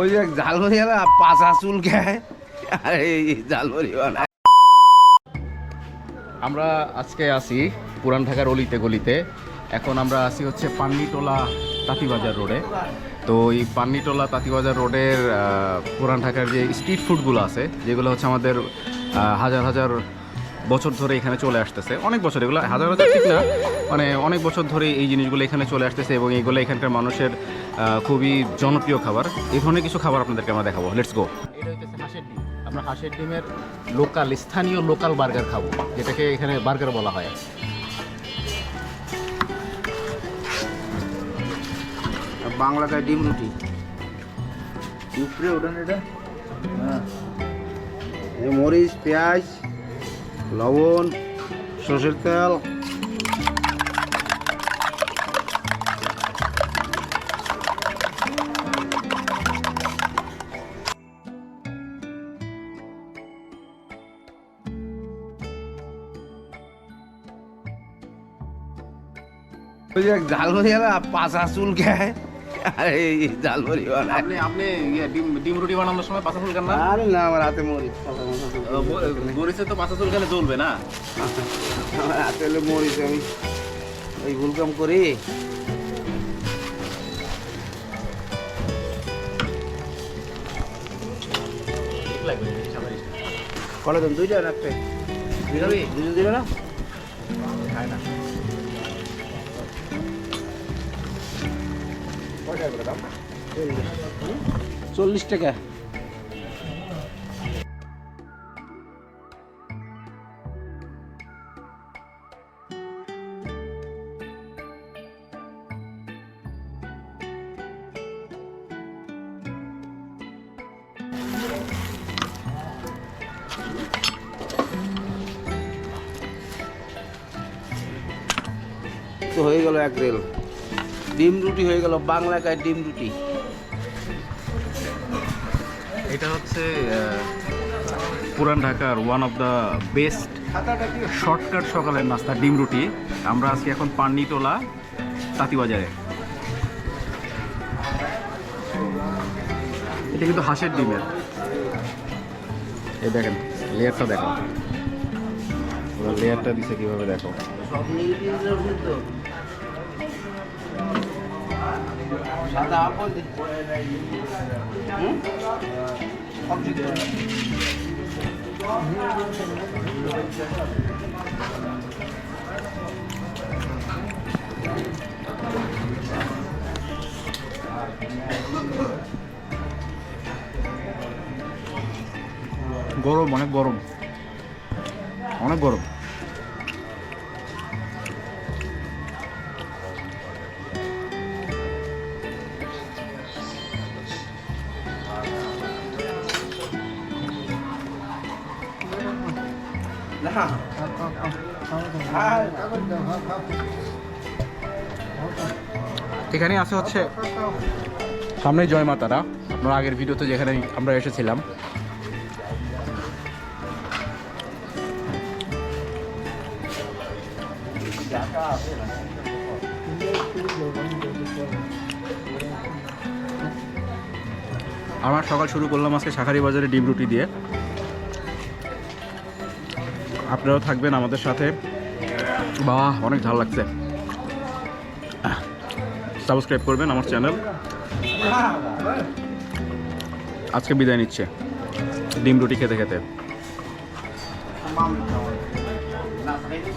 ওই যে ঝালমুড়িওয়ালা পাঁচা চুল খায়। এই আমরা আজকে আসি পুরান ঢাকার অলিতে গলিতে। এখন আমরা আসি হচ্ছে পান্নিটোলা তাঁতিবাজার রোডে। তো এই পান্নিটোলা তাঁতিবাজার রোডের পুরান ঢাকার যে স্ট্রিট ফুডগুলো আছে, যেগুলো হচ্ছে আমাদের হাজার হাজার বছর ধরে এখানে চলে আসতেছে। অনেক বছর এগুলো হাজার হাজার ঠিক না? মানে অনেক বছর ধরে এই জিনিসগুলো এখানে চলে আসতেছে এবং এইগুলো এখানকার মানুষের খুবই জনপ্রিয় খাবার। এই ধরনের কিছু খাবার আপনাদেরকে আমরা দেখাবো। লেটস গো এটা হচ্ছে হাঁসের ডিম। আমরা হাঁসের ডিমের লোকাল স্থানীয় লোকাল বার্গার খাব যেটাকে এখানে বার্গার বলা হয়। বাংলাকায় ডিম রুটি। উপরে ওঠান এটা? হ্যাঁ। মরিচ পেঁয়াজ লবণ সর্ষের তেল ওই যে ঝালমুড়িওয়ালা পাঁচা চুল খায় আর এই ঝালমুড়িওয়ালা আপনি আপনি ইয়ে ডিম ডিম রুটি বানানোর সময় পাঁচা চুল না? আরে না আমার হাতে মরিচ বরিসে তো পাঁচা চুল খেলে জ্বলবে না? আমার হাতে হলে মরিচ আমি ওই ভুল কাম করি। কলে দুইটা না একটা দুজন দিল না। চল্লিশ টাকা তো হয়ে গেল এক রেল ডিম রুটি হয়ে গেল বাংলাকায় ডিম রুটি। এটা হচ্ছে পুরান ঢাকার one of the best shortcut সকালের নাস্তা ডিম রুটি। আমরা আজকে এখন পান্নিটোলা তাঁতিবাজারে। এটা কিন্তু হাঁসের ডিমের। এই দেখেন লেয়ারটা দেখো। ওরা লেয়ারটা দিছে কীভাবে দেখো। সাদা আপল? সব দিচ্ছে। গরম অনেক গরম অনেক গরম এখানে আছে হচ্ছে সামনে জয় মাতারা। আপনার আগের ভিডিওতে যেখানে আমরা এসেছিলাম। আমার সকাল শুরু করলাম আজকে শাখারি বাজারে ডিম রুটি দিয়ে। আপনারাও থাকবেন আমাদের সাথে বাহ অনেক ঝাল লাগছে সাবস্ক্রাইব করবেন আমার চ্যানেল আজকে বিদায় নিচ্ছে ডিম রুটি খেতে খেতে। না, খাইনি।